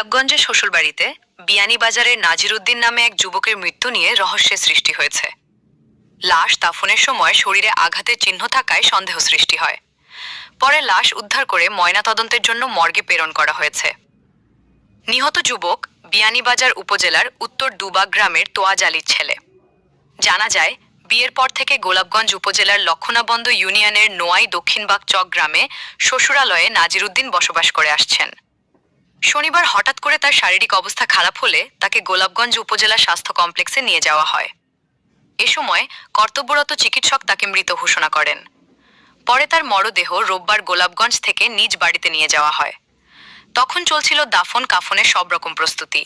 গোলাপগঞ্জের শ্বশুরবাড়িতে বিয়ানীবাজারের নাজিরুদ্দিন নামে এক যুবকের মৃত্যু নিয়ে রহস্যের সৃষ্টি হয়েছে। লাশ দাফনের সময় শরীরে আঘাতের চিহ্ন থাকায় সন্দেহ সৃষ্টি হয়। পরে লাশ উদ্ধার করে ময়নাতদন্তের জন্য মর্গে প্রেরণ করা হয়েছে। নিহত যুবক বিয়ানীবাজার উপজেলার উত্তর দুবা গ্রামের তোয়াজ আলীর ছেলে। জানা যায়, বিয়ের পর থেকে গোলাপগঞ্জ উপজেলার লক্ষণাবন্দ ইউনিয়নের নোয়াই দক্ষিণবাগ চক গ্রামে শ্বশুরালয়ে নাজিরুদ্দিন বসবাস করে আসছেন। শনিবার হঠাৎ করে তার শারীরিক অবস্থা খারাপ হলে তাকে গোলাপগঞ্জ উপজেলা স্বাস্থ্য কমপ্লেক্সে নিয়ে যাওয়া হয়। এ সময় কর্তব্যরত চিকিৎসক তাকে মৃত ঘোষণা করেন। পরে তার মরদেহ রোববার গোলাপগঞ্জ থেকে নিজ বাড়িতে নিয়ে যাওয়া হয়। তখন চলছিল দাফন কাফনের সব রকম প্রস্তুতি।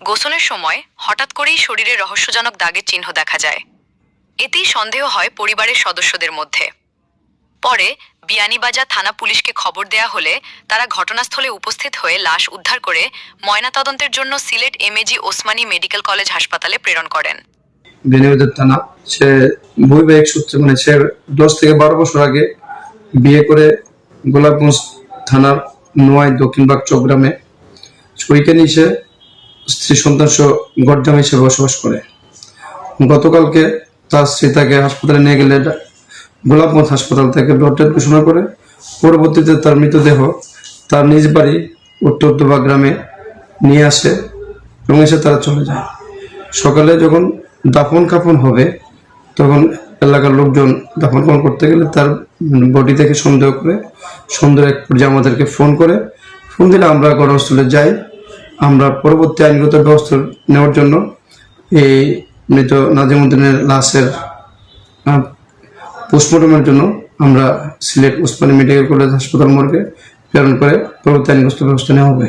গোসলের সময় হঠাৎ করেই শরীরে রহস্যজনক দাগের চিহ্ন দেখা যায়। এতেই সন্দেহ হয় পরিবারের সদস্যদের মধ্যে। পরে বিয়ানীবাজার থানা পুলিশকে খবর দেয়া হলে তারা ঘটনাস্থলে উপস্থিত হয়ে লাশ উদ্ধার করে ময়নাতদন্তের জন্য Sylhet MAG Osmani medical college হাসপাতালে প্রেরণ করেন। বেনিবাজার থানা, সে বৈবাহিক সূত্রে মানে সে দশ থেকে বারো বছর আগে বিয়ে করে গোলাপগঞ্জ থানার নোয়াই দক্ষিণবাগ চৌগ্রামে ওইখানে সে স্ত্রী সন্তান সহ গরজাম হিসেবে বসবাস করে। গতকালকে তার স্ত্রী তাকে হাসপাতালে নিয়ে গেলে গোলাপগঞ্জ হাসপাতাল থেকে ব্লাড টেস্ট ঘোষণা করে, পরবর্তীতে তার মৃতদেহ তার নিজ বাড়ি উত্তর দুবা গ্রামে নিয়ে আসে এবং এসে তারা চলে যায়। সকালে যখন দাফন কাফন হবে, তখন এলাকার লোকজন দাফন কাফন করতে গেলে তার বডি থেকে সন্দেহ করে, সন্দেহ এক পর্যায়ে আমাদেরকে ফোন করে। ফোন দিলে আমরা ঘটনাস্থলে যাই। আমরা পরবর্তী আইনগত ব্যবস্থা নেওয়ার জন্য এই মৃত নাজিমুদ্দিনের লাশের পোস্টমর্টমের জন্য আমরা সিলেট ওসমানী মেডিকেল কলেজ হাসপাতাল মর্গে প্রেরণ করে পরবর্তী আইনগত ব্যবস্থা নেওয়া হবে।